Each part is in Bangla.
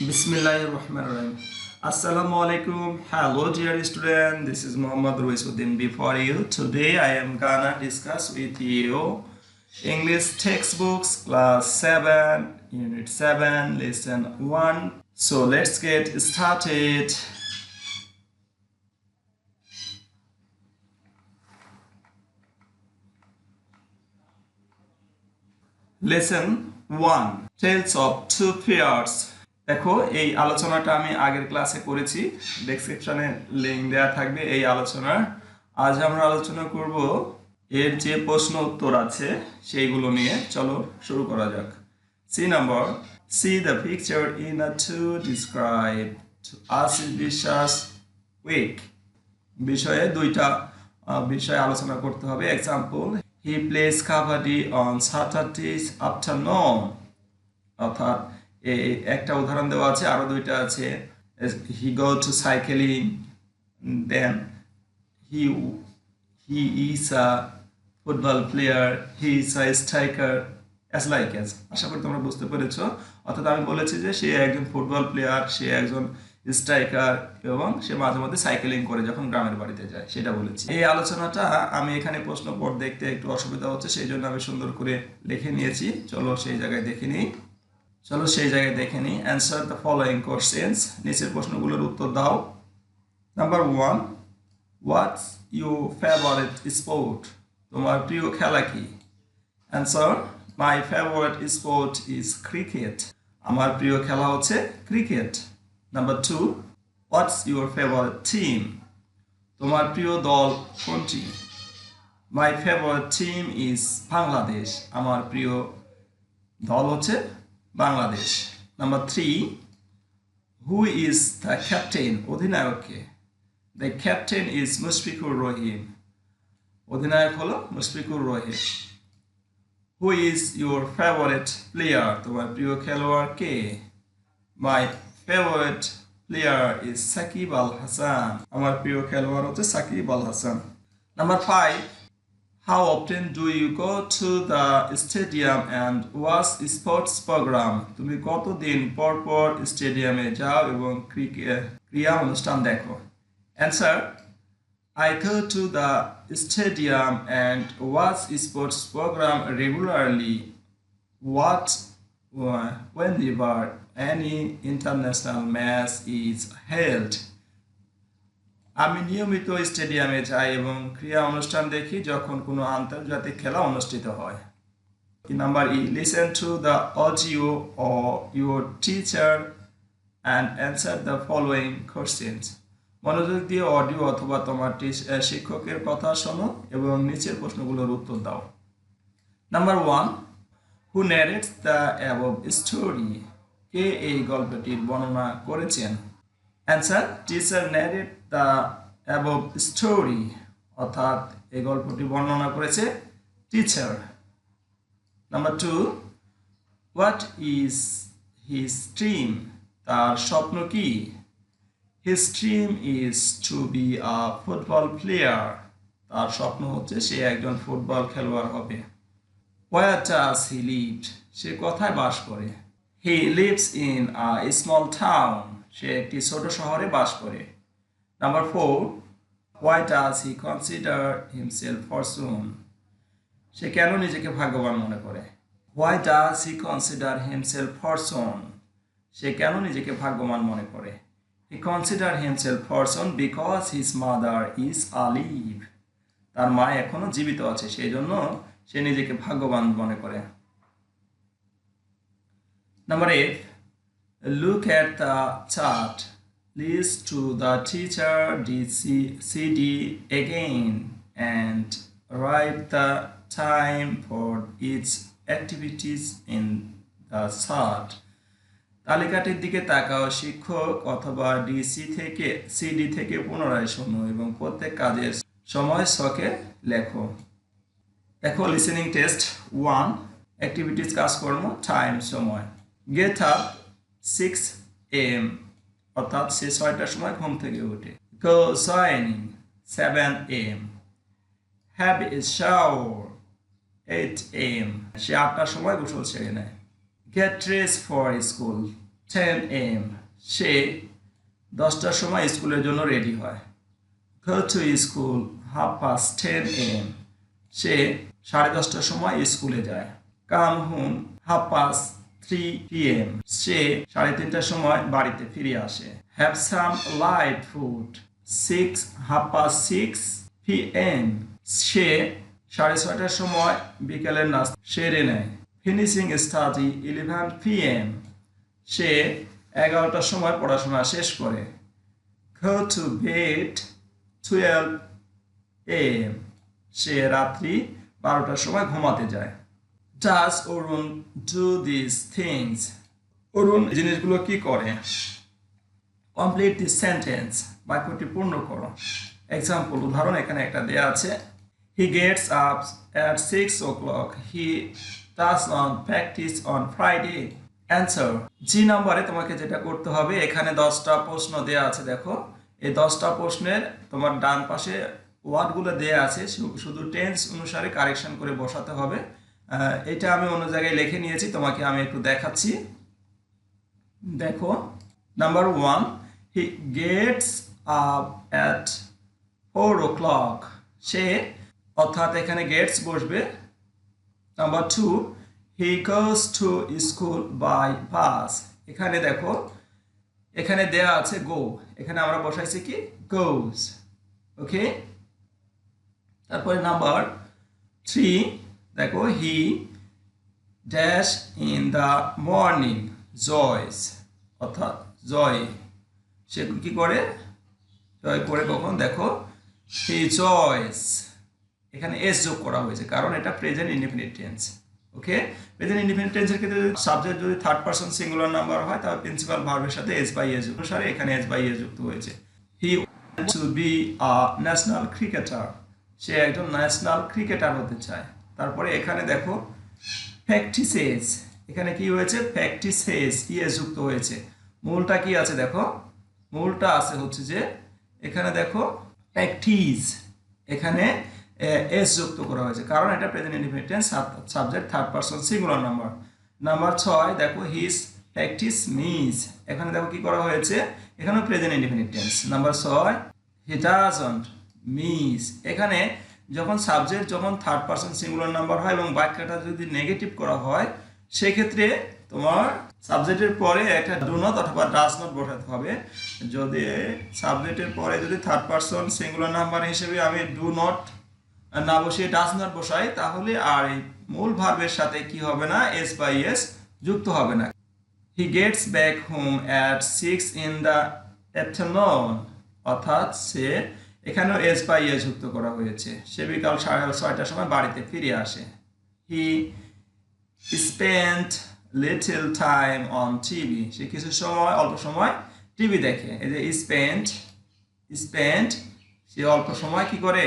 Bismillahir Rahmanir Rahim. Assalamu alaikum. Hello dear student. This is Muhammad Ruisuddin before you. Today I am gonna discuss with you English textbooks class 7 unit 7 lesson 1. So let's get started. Lesson 1 Tales of Two Pairs দেখো, এই আলোচনাটা আমি আগের ক্লাসে করেছি। ডেসক্রিপশনে লিঙ্ক দেওয়া থাকবে এই আলোচনার। আজ আমরা আলোচনা করব এর যে প্রশ্ন উত্তর আছে, সেইগুলো নিয়ে। চলো, শুরু করা যাক। See number see the picture in a to describe Ashish Biswas week বিষয়ে দুইটা বিষয় আলোচনা করতে হবে। Example he plays kabaddi on Saturdays afternoon অর্থাৎ একটা উদাহরণ দেওয়া আছে, আরও দুইটা আছে। He go to cycling then he he is a football player he is a striker as like as আশা করি তোমরা বুঝতে পেরেছ। অর্থাৎ আমি বলেছি যে সে একজন ফুটবল প্লেয়ার সে একজন স্ট্রাইকার এবং সে মাঝে মধ্যে সাইকেলিং করে যখন গ্রামের বাড়িতে যায়, সেটা বলেছি। এই আলোচনাটা আমি এখানে প্রশ্ন পড় দেখতে একটু অসুবিধা হচ্ছে, সেই জন্য আমি সুন্দর করে লিখে নিয়েছি। চলো সেই জায়গায় দেখে নিই। চলো সেই জায়গায় দেখে নিই। অ্যান্সার দ্য ফলোয়িং কোশ্চেন্স নিচের প্রশ্নগুলোর উত্তর দাও। Number one what's you favourite sport তোমার প্রিয় খেলা কি? Answer my favourite sport is cricket আমার প্রিয় খেলা হচ্ছে cricket number two what's your favourite team তোমার প্রিয় দল কোনটি? My favourite team is Bangladesh আমার প্রিয় দল হচ্ছে Bangladesh number three who is the captain অধিনায়ককে the captain is Mushfiqur Rahim অধিনায়ক হলো Mushfiqur Rahim who is your favourite player তোমার প্রিয় খেলোয়াড় কে? My favourite player is Shakib Al Hasan আমার প্রিয় খেলোয়াড় হচ্ছে Shakib Al Hasan number five How often do you go to the stadium and watch sports program? তুমি কতদিন পর পর স্টেডিয়ামে যাও এবং ক্রিকে- ক্রীড়া অনুষ্ঠান দেখো answer I go to the stadium and watch sports program regularly. What uh, whenever any international match is held. আমি নিয়মিত স্টেডিয়ামে যাই এবং ক্রীড়া অনুষ্ঠান দেখি যখন কোনো আন্তর্জাতিক খেলা অনুষ্ঠিত হয়। Number E listen to the audio of your teacher and answer the following questions মনোযোগ দিয়ে অডিও অথবা তোমার শিক্ষকের কথা শোনো এবং নিচের প্রশ্নগুলোর উত্তর দাও। Number one who narrates the above story কে এই গল্পটির বর্ণনা করেছেন? Answer teacher narrate the above story অর্থাৎ এই গল্পটি বর্ণনা করেছে teacher number two what is his stream তার স্বপ্ন কি? His stream is to be a football player তার স্বপ্ন হচ্ছে সে একজন ফুটবল খেলোয়াড় হবে। ওয়ার ডাজ হি লিভড সে কোথায় বাস করে? He lives in a small town সে একটি ছোট শহরে বাস করে। Number four why does he consider himself fortune সে কেন নিজেকে ভাগ্যবান মনে করে? Why does he consider himself fortune সে কেন নিজেকে ভাগ্যবান মনে করে? He consider himself fortune because his mother is alive তার মা এখনও জীবিত আছে সেই জন্য সে নিজেকে ভাগ্যবান মনে করে। Number eight at the chart list to the teacher D C CD again and write the time for its activities in the chart তালিকাটির দিকে তাকাও, শিক্ষক অথবা ডিসি থেকে সিডি থেকে পুনরায় শোনো এবং প্রত্যেক কাজের সময় ছকে লেখো। দেখো লিসেনিং টেস্ট ওয়ান অ্যাক্টিভিটিস কাজকর্ম টাইম সময়। গেট আপ সিক্স এম অর্থাৎ সে ছয়টার সময় ঘুম থেকে উঠে। Go joining seven am have a shower eight am সে আটটার সময় গোসল ছেড়ে নেয়। Get dress for school ten am সে দশটার সময় স্কুলের জন্য রেডি হয়। Go to school half past ten am সে সাড়ে দশটার সময় স্কুলে যায়। Come home half past three pm সে সাড়ে তিনটার সময় বাড়িতে ফিরে আসে। Have some light food six half past six pm সে সাড়ে ছয়টার সময় বিকেলের নাস্তা সেরে নেয়। ফিনিশিং স্টাডি ইলেভেন পিএম সে এগারোটার সময় পড়াশোনা শেষ করে। To bed 12 am সে রাত্রি বারোটার সময় ঘুমাতে যায়। Does Arun do this things Arun জিনিসগুলো কি করে? কমপ্লিট দিস সেন্টেন্স বাক্যটি পূর্ণ করো। এক্সাম্পল উদাহরণ এখানে একটা দেয়া আছে। He gets up at six o'clock he does on practice on Friday answer G নাম্বারে তোমাকে যেটা করতে হবে এখানে দশটা প্রশ্ন দেয়া আছে দেখো। এই দশটা প্রশ্নের তোমার ডান পাশে ওয়ার্ডগুলো দেয়া আছে শুধু টেন্স অনুসারে কারেকশন করে বসাতে হবে। এটা আমি অন্য জায়গায় লিখে নিয়েছি, তোমাকে আমি একটু দেখাচ্ছি। দেখো number one he gets up at four o'clock সে অর্থাৎ এখানে গেটস বসবে। Number two he goes to school by bus এখানে দেখো, এখানে দেয়া আছে গো এখানে আমরা বসাইছি কি? গোস ওকে তারপরে নাম্বার থ্রি দেখো he dash in the morning joys অর্থাৎ জয় সে কি করে? জয় করে কখন? দেখো হি জয়স এখানে এস যোগ করা হয়েছে, কারণ এটা present independent tense okay present independent টেন্সের ক্ষেত্রে সাবজেক্ট যদি থার্ড পারসন সিঙ্গুলার নাম্বার হয়, তাহলে প্রিন্সিপাল ভার্বের সাথে এস বাই এস অনুসারে এখানে এস বাই এস যুক্ত হয়েছে। He to be a national cricketer সে একজন ন্যাশনাল ক্রিকেটার হতে চায়। তারপরে এখানে দেখো প্র্যাকটিসেস এখানে কি হয়েছে? প্র্যাকটিসেস ইএস যুক্ত হয়েছে? মূলটা কি আছে দেখো? মূলটা আছে হচ্ছে যে এখানে দেখো প্র্যাকটিস এখানে এস যুক্ত করা হয়েছে। কারণ এটা present independent subject third person singular number number ছয়, দেখো হিস প্র্যাকটিস মিস এখানে দেখো কি করা হয়েছে? এখানেও প্রেজেন্ট ইন্ডিপেন্ডেন্ট নাম্বার ছয় হি ডাজন্ট মিস এখানে যখন সাবজেক্ট যখন থার্ড পারসন সিঙ্গুলার নাম্বার হয় এবং বাক্যটা যদি নেগেটিভ করা হয়, সেক্ষেত্রে তোমার সাবজেক্টের পরে একটা ডু নট অথবা ডাস নট বসাতে হবে। যদি সাবজেক্টের পরে যদি থার্ড পারসন সিঙ্গুলার নাম্বার হিসেবে আমি ডু নট না বসিয়ে ডাস নট বসাই, তাহলে আর এই মূল ভার্বের সাথে কি হবে না? এস বাই এস যুক্ত হবে না। He gets back home at six in the afternoon অর্থাৎ সে এখানেও এস বাই এস যুক্ত করা হয়েছে। সে বিকাল সাড়ে ছয়টার সময় বাড়িতে ফিরে আসে। He spent little time on TV সে কিছু সময়, অল্প সময় টিভি দেখে। এই যে স্পেন্ট স্পেন্ট সে অল্প সময় কি করে?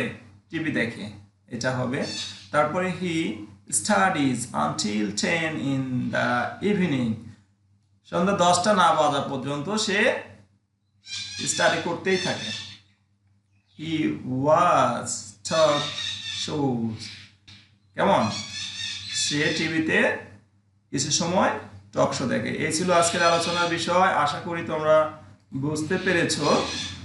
টিভি দেখে। এটা হবে। তারপরে he studies until ten in the evening সন্ধ্যা দশটা না বাজা পর্যন্ত সে স্টাডি করতেই থাকে। হি ওয়াজ টক শোজ কেমন? সে টিভিতে কিছু সময় টক শো দেখে। এই ছিল আজকের আলোচনার বিষয়। আশা করি তোমরা বুঝতে পেরেছ।